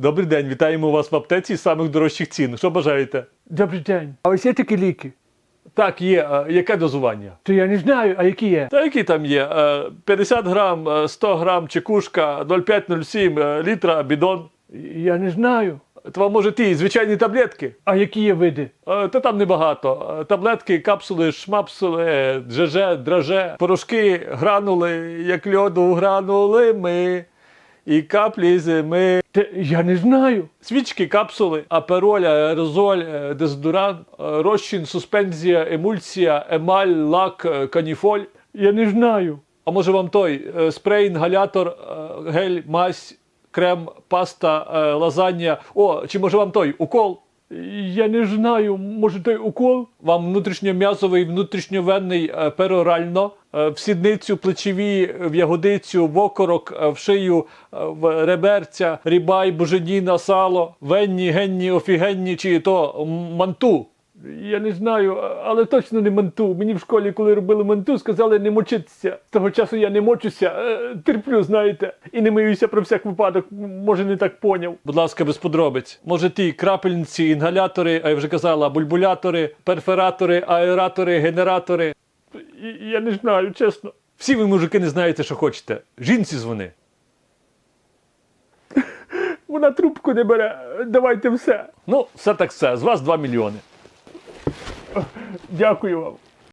Добрий день, вітаємо вас в аптеці з самих дорожчих цін. Що бажаєте? Добрий день. А ось є такі ліки? Так, є. Е, Яке дозування? То я не знаю, а які є? Та які там є? Е, 50 грам, е, 100 грам чекушка, 0,5-0,7 е, літра, бідон. Я не знаю. То вам може ті звичайні таблетки? А які є види? Е, Та там небагато. Е, Таблетки, капсули, шмапсули, е, ЖЖ, драже, порошки, гранули, як льоду гранули ми. І каплі зими. Я не знаю. Свічки, капсули, апероль, аерозоль, е, дезодорант, е, розчин, суспензія, емульсія, емаль, лак, е, каніфоль. Я не знаю. А може вам той спрей, інгалятор, гель, мазь, крем, паста, лазання. О, чи може вам той укол? Я не знаю. Може той укол? Вам внутрішньом'язовий, внутрішньовенний е, перорально, е, в сідницю, плечові, в ягодицю, в окорок, е, в шию, в реберця, рібай, боженіна, сало, венні, генні, офігенні, чи то манту. Я не знаю, але точно не манту. Мені в школі, коли робили манту, сказали не мочитися. З того часу я не мочуся, е, терплю, знаєте, і не миюся про всяк випадок. Може, не так поняв. Будь ласка, без подробиць. Може ті крапельниці, інгалятори, а я вже казала, бульбулятори, перфоратори, аератори, генератори. Я не знаю, чесно. Всі ви, мужики, не знаєте, що хочете. Жінці дзвони. Вона трубку не бере. Давайте все. Ну, все так все. З вас 2 мільйони. Дякую вам.